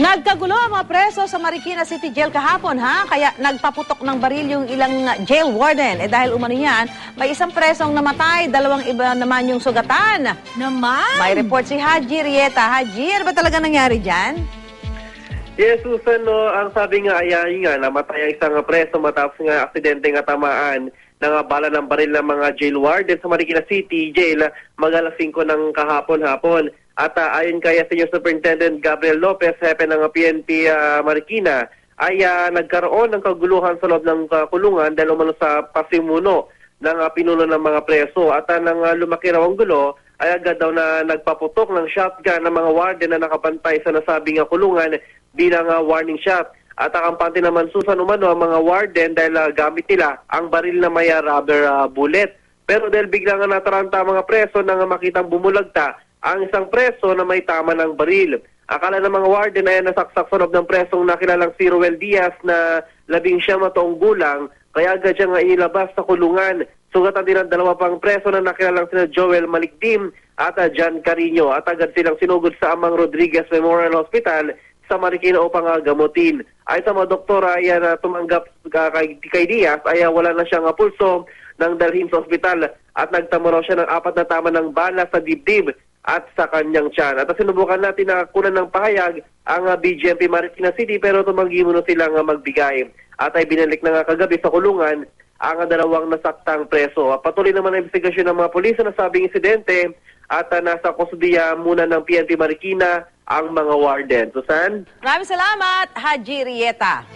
Nagkagulo ang mga preso sa Marikina City Jail kahapon ha, kaya nagpaputok ng baril yung ilang jail warden. Eh dahil umano yan, may isang presong namatay, dalawang iba naman yung sugatan. Naman? May report si Haji Rieta. Haji, ano ba talaga nangyari dyan? Yes, Susan, no, ang sabi nga ay ay nga, namatay ang isang preso matapos nga aksidente nga tamaan ng bala ng baril ng mga jail warden sa Marikina City Jail magalas 5 ng kahapon-hapon. At uh, ayon kay Senior Superintendent Gabriel Lopez, hepe ng PNP uh, Marikina, ay uh, nagkaroon ng kaguluhan sa loob ng uh, kulungan dahil umano sa pasimuno ng uh, pinuno ng mga preso. At uh, nang uh, lumaki raw ang gulo, ay agad daw na nagpaputok ng shotgun ng mga warden na nakabantay sa nasabing uh, kulungan bilang uh, warning shot. At ang kampante naman susan umano ang mga warden dahil uh, gamit nila ang baril na may uh, rubber uh, bullet. Pero dahil biglang nataranta ang mga preso nang makitang bumulagta ang isang preso na may tama ng baril. Akala ng mga warden ay nasaksak sa ng presong nakilalang si Ruel Diaz na labing siya mataong gulang kaya agad siya nga inilabas sa kulungan. Sugatan din ang dalawa pang preso na nakilalang sina Joel Malikdim at uh, John Carino at agad silang sinugod sa Amang Rodriguez Memorial Hospital sa Marikina upang uh, gamutin. Ay sa mga doktora ay uh, tumanggap uh, kay, kay Diaz ay wala na siyang pulso nang dalhin sa ospital at nagtamo siya ng apat na tama ng bala sa dibdib at sa kanyang tiyan. At sinubukan natin na kunan ng pahayag ang uh, BGMP Marikina City pero tumanggi muna silang magbigay. At ay binalik na nga kagabi sa kulungan ang uh, dalawang nasaktang preso. Patuloy naman ang investigasyon ng mga pulis sa nasabing insidente at uh, nasa kustudiya muna ng PNP Marikina ang mga warden. Susan? Maraming salamat, Haji Rieta.